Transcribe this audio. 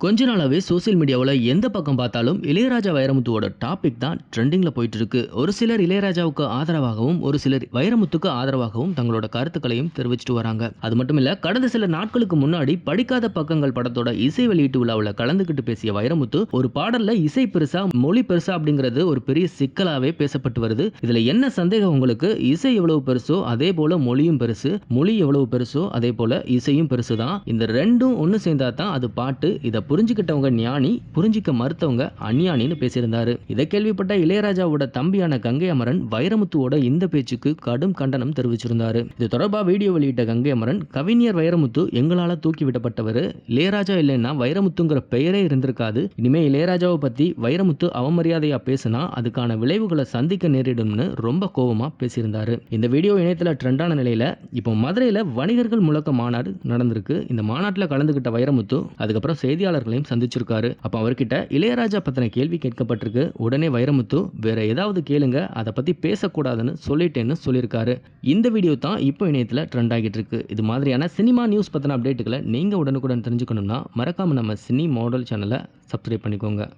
கொஞ்ச நாளாகவே சோசியல் மீடியாவில் எந்த பக்கம் பார்த்தாலும் இளையராஜா வைரமுத்துவோட டாபிக் தான் ட்ரெண்டிங்கில் போயிட்டு இருக்கு ஒரு சிலர் இளையராஜாவுக்கு ஆதரவாகவும் ஒரு சிலர் வைரமுத்துக்கு ஆதரவாகவும் தங்களோட கருத்துக்களையும் தெரிவிச்சிட்டு வராங்க. அது மட்டும் இல்ல கடந்த சில நாட்களுக்கு முன்னாடி படிக்காத பக்கங்கள் படத்தோட இசை வெளியீட்டு விழாவில் கலந்துக்கிட்டு பேசிய வைரமுத்து ஒரு பாடல்ல இசை பெருசா மொழி பெருசா அப்படிங்கிறது ஒரு பெரிய சிக்கலாவே பேசப்பட்டு வருது. இதுல என்ன சந்தேகம் உங்களுக்கு? இசை எவ்வளவு பெருசோ அதே போல மொழியும் பெருசு மொழி எவ்வளவு பெருசோ அதே போல இசையும் பெருசு தான் இந்த ரெண்டும் ஒன்று சேர்ந்தா தான் அது பாட்டு இதை புரிஞ்சுக்கிட்டவங்க ஞானி புரிஞ்சிக்க மறுத்தவங்க அஞ்ஞானின்னு பேசியிருந்தாரு. இதை கேள்விப்பட்ட இளையராஜாவோட தம்பியான கங்கை அமரன் வைரமுத்துவோட இந்த பேச்சுக்கு கடும் கண்டனம் தெரிவிச்சிருந்தாரு. இது தொடர்பாக வீடியோ வெளியிட்ட கங்கை அமரன் கவிஞர் வைரமுத்து எங்களால தூக்கி விடப்பட்டவர். இளையராஜா இல்லைன்னா வைரமுத்துங்கிற பெயரே இருந்திருக்காது. இனிமே இளையராஜாவை பத்தி வைரமுத்து அவமரியாதையா பேசினா அதுக்கான விளைவுகளை சந்திக்க நேரிடும்னு ரொம்ப கோபமா பேசியிருந்தாரு. இந்த வீடியோ இணையத்துல ட்ரெண்டான நிலையில இப்போ மதுரையில வணிகர்கள் முழக்க மாநாடு நடந்திருக்கு. இந்த மாநாட்டில் கலந்துகிட்ட வைரமுத்து அதுக்கப்புறம் செய்தியாளர் பாடகர்களையும் சந்திச்சிருக்காரு. அப்போ அவர்கிட்ட இளையராஜா பத்தின கேள்வி கேட்கப்பட்டிருக்கு. உடனே வைரமுத்து வேற ஏதாவது கேளுங்க அதை பத்தி பேசக்கூடாதுன்னு சொல்லிட்டேன்னு சொல்லியிருக்காரு இந்த வீடியோ தான் இப்போ இணையத்தில் ட்ரெண்ட் ஆகிட்டு இருக்கு இது மாதிரியான சினிமா நியூஸ் பத்தின அப்டேட்டுகளை நீங்க உடனுக்குடன் தெரிஞ்சுக்கணும்னா மறக்காம நம்ம சினி மாடல் சேனலை சப்ஸ்கிரைப் பண்ணிக்கோங்க.